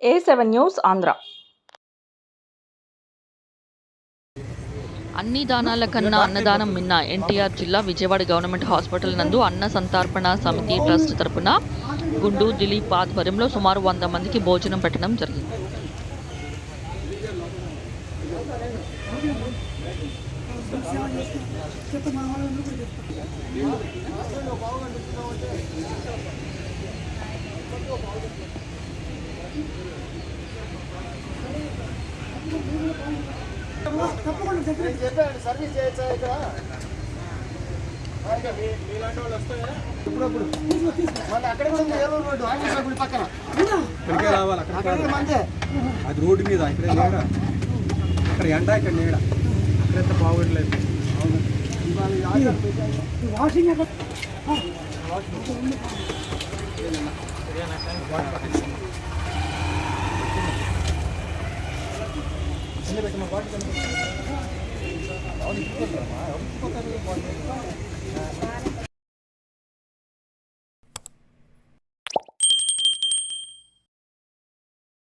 ఏ seven news Andhra. అన్ని దానాల కన్నా అన్నదానం మిన్న ఎన్టీఆర్ జిల్లా విజయవాడ గవర్నమెంట్ హాస్పిటల్ నందు అన్న సంతర్పణ సమితి ట్రస్ట్ తరపున గుండు దిలీప్ ఆధ్వర్యంలో సుమారు వంద మందికి భోజనం పెట్టడం జరిగింది. చెప్పండి సర్వీస్ చేయొచ్చా ఇక్కడ? ఇప్పుడప్పుడు మళ్ళీ అక్కడ కూడా ఉంది ఏలూరు రోడ్డు. ఆంజనేయ గుడి పక్కన. ఇక్కడికే రావాలి అక్కడ అక్కడ కూడా కాదు. మందే. అది రోడ్డు మీద ఇక్కడ నీడ ఇక్కడ ఎండ ఇక్కడ నీడ. అక్కడైతే బాగుండలేదు